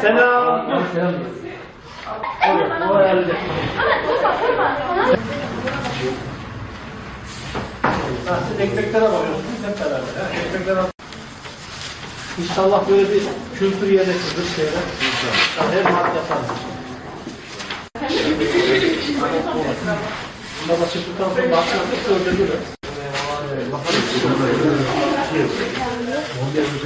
Selam. Ha, siz ekmeklere bakıyorsunuz hep beraber. Ekmeklere İnşallah böyle bir kültür yerleşir şeyler. İnşallah. Her madde yaparız. Baba çıktıktan sonra başladık öldürürüz.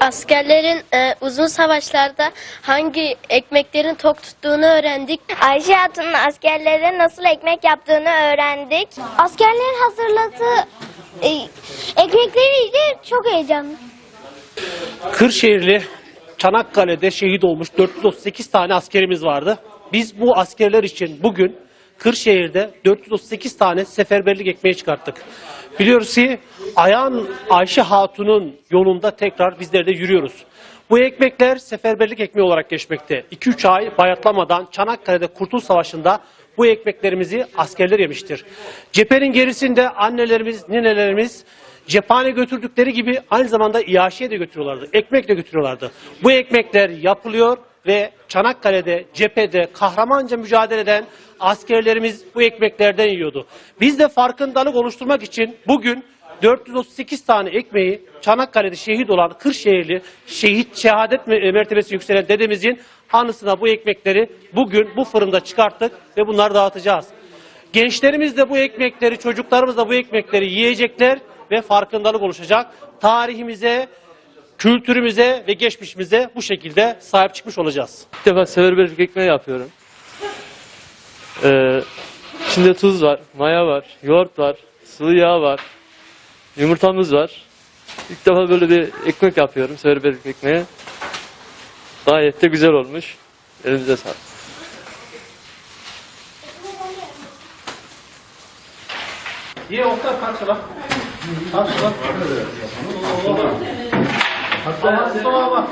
Askerlerin e, uzun savaşlarda hangi ekmeklerin tok tuttuğunu öğrendik. Ayşe Hatun'un askerlere nasıl ekmek yaptığını öğrendik. Askerlerin hazırladığı e, ekmekleriyle çok heyecanlı. Kırşehirli Çanakkale'de şehit olmuş 438 tane askerimiz vardı. Biz bu askerler için bugün Kırşehir'de 438 tane seferberlik ekmeği çıkarttık. Biliyoruz ki Ayhan Ayşe Hatun'un yolunda tekrar bizler de yürüyoruz. Bu ekmekler seferberlik ekmeği olarak geçmekte. 2-3 ay bayatlamadan Çanakkale'de Kurtuluş Savaşı'nda bu ekmeklerimizi askerler yemiştir. Cephenin gerisinde annelerimiz, ninelerimiz cephane götürdükleri gibi aynı zamanda iaşeye de götürüyorlardı. Ekmek de götürüyorlardı. Bu ekmekler yapılıyor ve Çanakkale'de, cephede kahramanca mücadele eden askerlerimiz bu ekmeklerden yiyordu. Biz de farkındalık oluşturmak için bugün 438 tane ekmeği Çanakkale'de şehit olan Kırşehirli şehit şehadet me- mertebesi yükselen dedemizin anısına bu ekmekleri bugün bu fırında çıkarttık ve bunları dağıtacağız. Gençlerimiz de bu ekmekleri, çocuklarımız da bu ekmekleri yiyecekler ve farkındalık oluşacak. Tarihimize, kültürümüze ve geçmişimize bu şekilde sahip çıkmış olacağız. İlk defa seferberlik ekmeği yapıyorum. Ee, içinde tuz var, maya var, yoğurt var, sıvı yağ var, yumurtamız var. İlk defa böyle bir ekmek yapıyorum, seferberlik ekmeği. Gayet de güzel olmuş. Elinize sağlık. Ye kaç lan? Kaç lan? 好说吧。